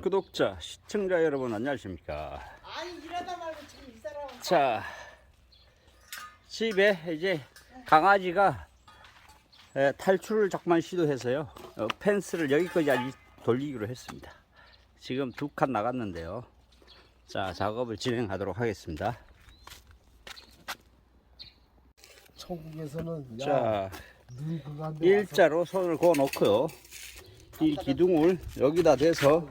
구독자, 시청자 여러분 안녕하십니까? 아니 이러다 말고 지금 이 사람은 자, 집에 이제 강아지가 에, 탈출을 잠깐 시도해서요. 어, 펜스를 여기까지 아직 돌리기로 했습니다. 지금 두 칸 나갔는데요. 자, 작업을 진행하도록 하겠습니다. 천국에서는 야, 자, 눈 그거 안 돼. 일자로 손을 그어 놓고요. 이 기둥을 여기다 대서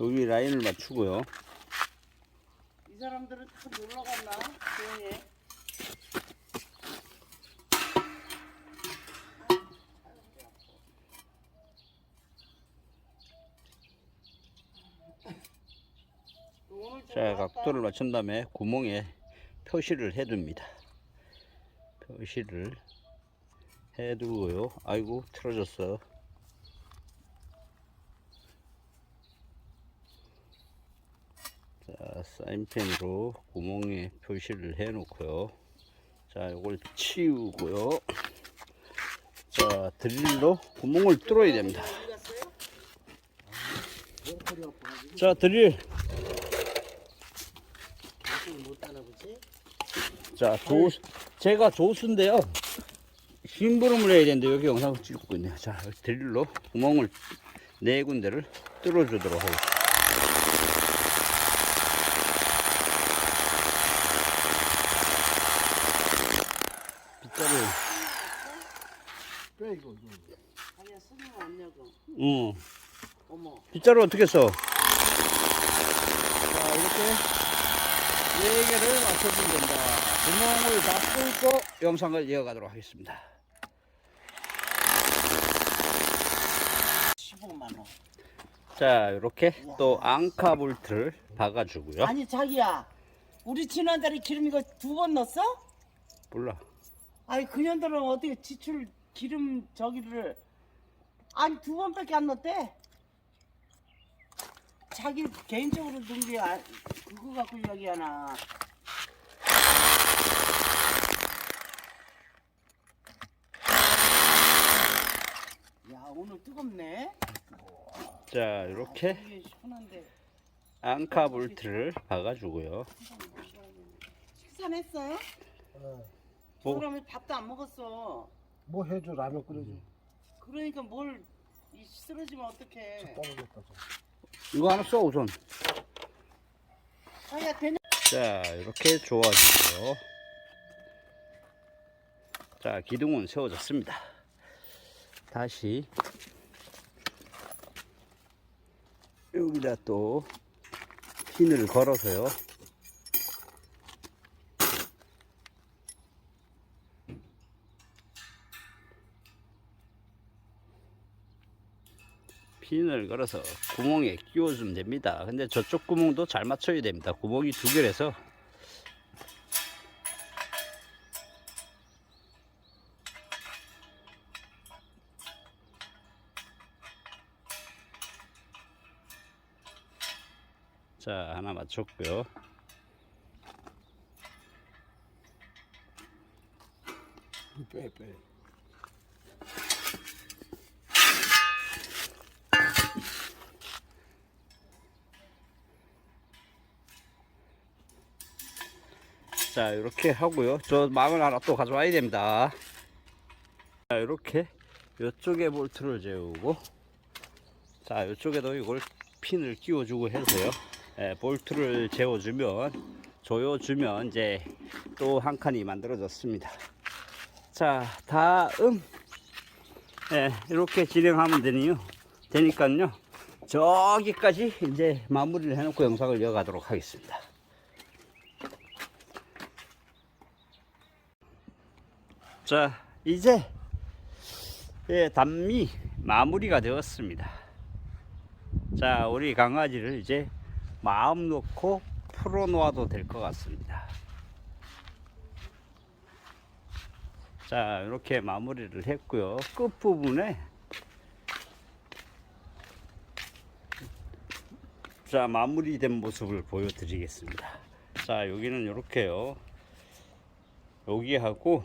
여기 라인을 맞추고요. 이 사람들은 다 놀러 갔나 조용히 해. 자. 각도를 맞춘 다음에 구멍에 표시를 해둡니다. 표시를 해두고요. 아이고, 틀어졌어. 자, 사인펜으로 구멍에 표시를 해 놓고요. 자, 이걸 치우고요. 자, 드릴로 구멍을 뚫어야 됩니다. 자, 드릴. 무슨 못 따나 보지? 자, 조, 제가 조수인데요. 심부름을 해야 되는데 여기 영상을 찍고 있네요. 자, 여기 드릴로 구멍을 네 군데를 뚫어주도록 하겠습니다. 빗자루, 빼 이거 이거. 아니야 손님 왔냐고 응. 어머 빗자루 어떻게 써? 자, 이렇게 네 개를 맞춰주면 된다. 구멍을 다 뚫고 영상을 이어가도록 하겠습니다. 15만 원 자, 이렇게 또 앙카 볼트를 박아주고요. 아니 자기야 우리 지난달에 기름 이거 두 번 넣었어? 몰라. 아니 그년들은 어떻게 지출 기름 저기를 아니 두 번밖에 안 넣었대 자기 개인적으로 게 아, 그거 갖고 이야기하나 야 오늘 뜨겁네 자, 이렇게 이게 시원한데 앙카 볼트를 박아주고요. 식사는 했어요? 어, 뭐? 그러면 밥도 안 먹었어 뭐 해줘 라면 끓여줘. 그러니까 뭘 이 쓰러지면 어떡해 떠먹겠다 저. 이거 하나 써, 우선. 자기야 되냐? 자, 이렇게 좋아지고요. 자, 기둥은 세워졌습니다. 다시 여기다 또 핀을 걸어서요. 핀을 걸어서 구멍에 끼워주면 됩니다. 근데 저쪽 구멍도 잘 맞춰야 됩니다. 구멍이 두 개라서 자 하나 맞췄고요. 빼 빼. 자 이렇게 하고요. 저 망을 하나 또 가져와야 됩니다. 자 이렇게 이쪽에 볼트를 재우고 자 이쪽에도 이걸 핀을 끼워주고 해서요. 예, 볼트를 재워주면 조여주면 이제 또 한 칸이 만들어졌습니다. 자 다음 예, 이렇게 진행하면 되니요. 되니까요. 저기까지 이제 마무리를 해놓고 영상을 이어가도록 하겠습니다. 자, 이제 예, 단미 마무리가 되었습니다. 자, 우리 강아지를 이제 마음 놓고 풀어 놓아도 될 것 같습니다. 자, 이렇게 마무리를 했고요. 끝부분에 자, 마무리된 모습을 보여드리겠습니다. 자 여기는 이렇게요 여기하고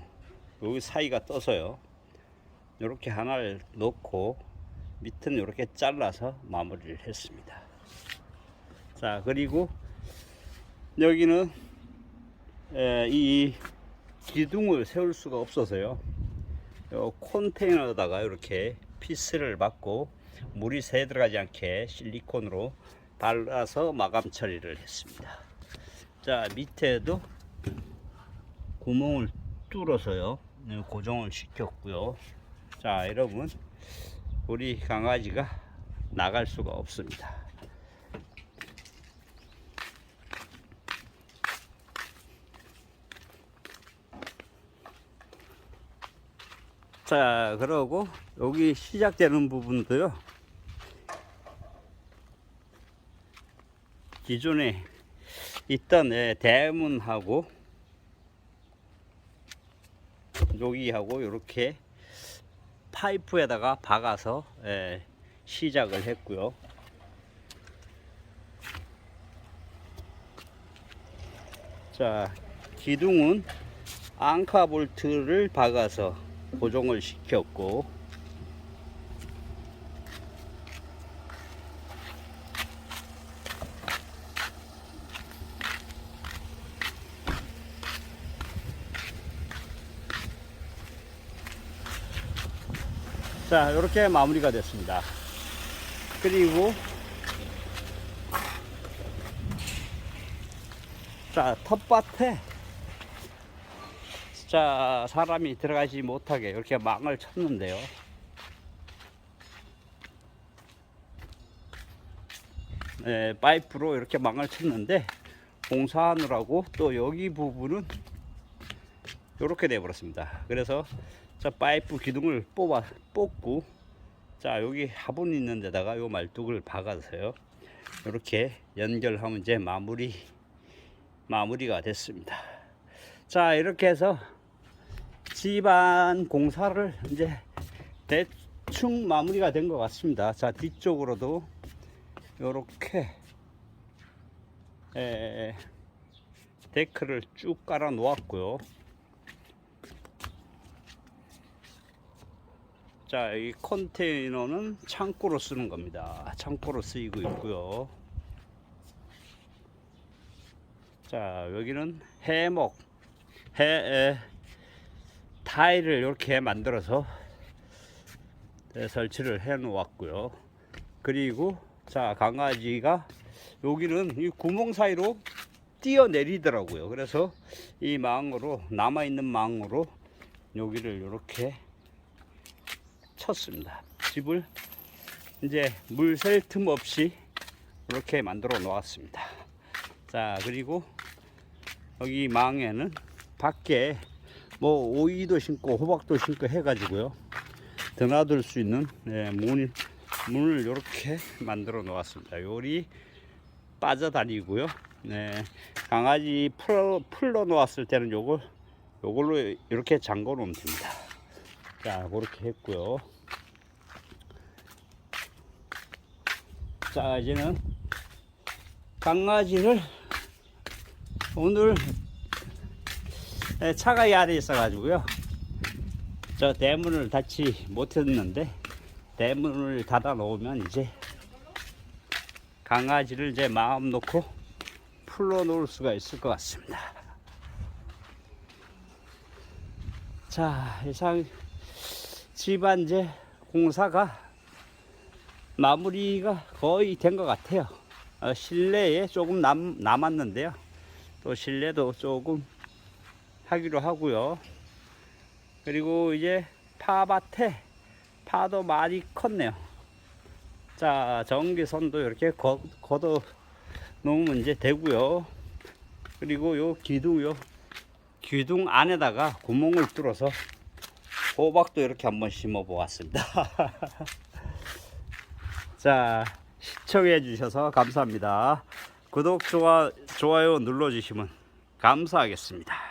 여기 사이가 떠서요. 이렇게 하나를 넣고 밑은 이렇게 잘라서 마무리를 했습니다. 자 그리고 여기는 에, 이 기둥을 세울 수가 없어서요. 요 컨테이너에다가 이렇게 피스를 받고 물이 새 들어가지 않게 실리콘으로 발라서 마감 처리를 했습니다. 자 밑에도 구멍을 뚫어서요. 네, 고정을 시켰고요. 자 여러분 우리 강아지가 나갈 수가 없습니다. 자 그러고 여기 시작되는 부분도요 기존에 있던 예, 대문하고 여기하고 이렇게 파이프에다가 박아서 예, 시작을 했고요. 자 기둥은 앙카 볼트를 박아서 고정을 시켰고 자 이렇게 마무리가 됐습니다. 그리고 자 텃밭에 자 사람이 들어가지 못하게 이렇게 망을 쳤는데요. 네, 파이프로 이렇게 망을 쳤는데 공사하느라고 또 여기 부분은 이렇게 돼 버렸습니다 그래서 자 파이프 기둥을 뽑아 뽑고 자 여기 화분 있는 데다가 요 말뚝을 박아서요 이렇게 연결하면 이제 마무리 마무리가 됐습니다 자 이렇게 해서 집안 공사를 이제 대충 마무리가 된 것 같습니다. 자 뒤쪽으로도 이렇게 데크를 쭉 깔아 놓았고요. 자, 이 컨테이너는 창고로 쓰는 겁니다. 창고로 쓰이고 있고요. 자, 여기는 해목, 해, 에, 타일을 이렇게 만들어서 네, 설치를 해 놓았고요. 그리고 자 강아지가 여기는 이 구멍 사이로 뛰어내리더라고요. 그래서 이 망으로 남아 있는 망으로 여기를 이렇게 쳤습니다. 집을 이제 물 셀 틈 없이 이렇게 만들어 놓았습니다. 자 그리고 여기 망에는 밖에 뭐 오이도 심고 호박도 심고 해가지고요. 드나들 수 있는 예, 문, 문을 이렇게 만들어 놓았습니다. 요리 빠져다니고요. 네, 강아지 풀어, 풀러 놓았을 때는 요걸 요걸로 이렇게 잠궈 놓으면 됩니다. 자 그렇게 했고요 자 이제는 강아지를 오늘 네, 차가 이 안에 있어 가지고요. 저 대문을 닫지 못했는데 대문을 닫아 놓으면 이제 강아지를 이제 마음 놓고 풀러 놓을 수가 있을 것 같습니다. 자, 이상 집안 이제 공사가 마무리가 거의 된 것 같아요. 어, 실내에 조금 남, 남았는데요. 또 실내도 조금 하기로 하고요. 그리고 이제 파밭에 파도 많이 컸네요. 자, 전기선도 이렇게 걷, 걷어 놓으면 이제 되고요. 그리고 요 기둥, 요 기둥 안에다가 구멍을 뚫어서 호박도 이렇게 한번 심어 보았습니다. 자, 시청해 주셔서 감사합니다. 구독, 좋아, 좋아요 눌러 주시면 감사하겠습니다.